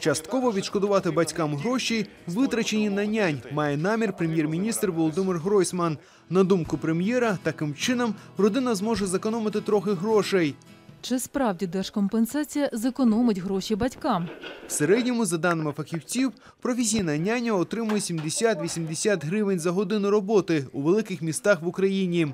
Частково відшкодувати батькам гроші, витрачені на нянь, має намір прем'єр-міністр Володимир Гройсман. На думку прем'єра, таким чином родина зможе зекономити трохи грошей. Чи справді держкомпенсація зекономить гроші батькам? В середньому, за даними фахівців, професійна няня отримує 70-80 гривень за годину роботи у великих містах в Україні.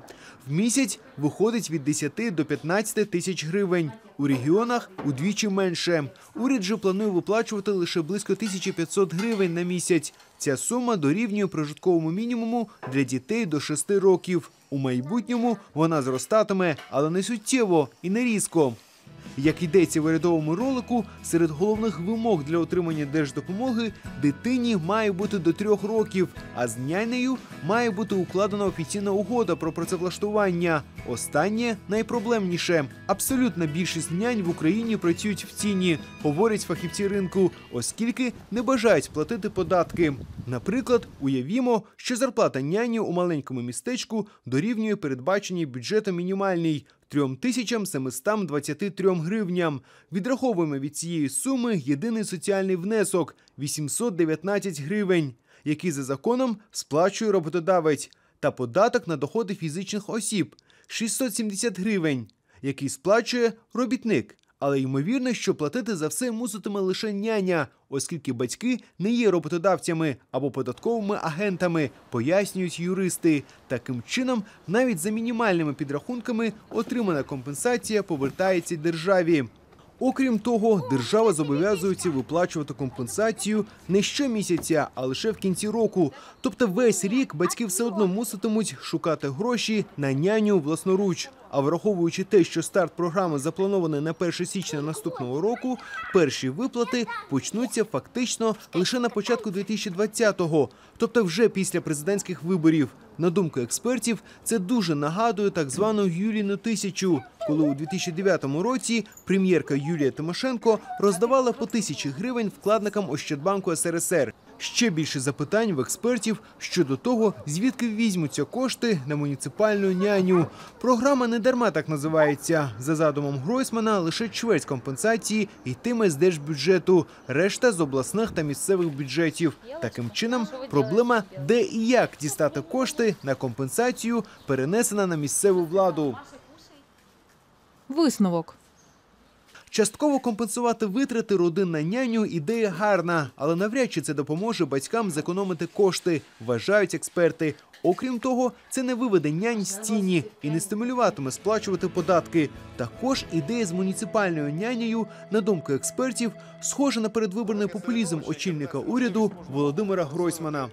В місяць виходить від 10 до 15 тисяч гривень. У регіонах удвічі менше. Уряд же планує виплачувати лише близько 1500 гривень на місяць. Ця сума дорівнює прожитковому мінімуму для дітей до 6 років. У майбутньому вона зростатиме, але не суттєво і не різко. Як йдеться в урядовому ролику, серед головних вимог для отримання держдопомоги дитині має бути до трьох років, а з нянею має бути укладена офіційна угода про працевлаштування. Останнє найпроблемніше. Абсолютна більшість нянь в Україні працюють в ціні, говорять фахівці ринку, оскільки не бажають платити податки. Наприклад, уявімо, що зарплата няні у маленькому містечку дорівнює передбаченій бюджетом мінімальній 3723 гривням. Відраховуємо від цієї суми єдиний соціальний внесок 819 гривень, який за законом сплачує роботодавець, та податок на доходи фізичних осіб 670 гривень, який сплачує робітник. Але ймовірно, що платити за все муситиме лише няня, оскільки батьки не є роботодавцями або податковими агентами, пояснюють юристи. Таким чином, навіть за мінімальними підрахунками, отримана компенсація повертається державі. Окрім того, держава зобов'язується виплачувати компенсацію не щомісяця, а лише в кінці року. Тобто весь рік батьки все одно муситимуть шукати гроші на няню власноруч. А враховуючи те, що старт програми запланований на 1 січня наступного року, перші виплати почнуться фактично лише на початку 2020-го, тобто вже після президентських виборів. На думку експертів, це дуже нагадує так звану Юліну тисячу, коли у 2009 році прем'єрка Юлія Тимошенко роздавала по тисячі гривень вкладникам Ощадбанку СРСР. Ще більше запитань в експертів щодо того, звідки візьмуться кошти на муніципальну няню. Програма не дарма так називається. За задумом Гройсмана, лише чверть компенсації йтиме з держбюджету, решта з обласних та місцевих бюджетів. Таким чином, проблема, де і як дістати кошти на компенсацію, перенесена на місцеву владу. Висновок. Частково компенсувати витрати родин на няню ідея гарна, але навряд чи це допоможе батькам зекономити кошти, вважають експерти. Окрім того, це не виведе нянь з тіні і не стимулюватиме сплачувати податки. Також ідея з муніципальною нянею, на думку експертів, схожа на передвиборний популізм очільника уряду Володимира Гройсмана.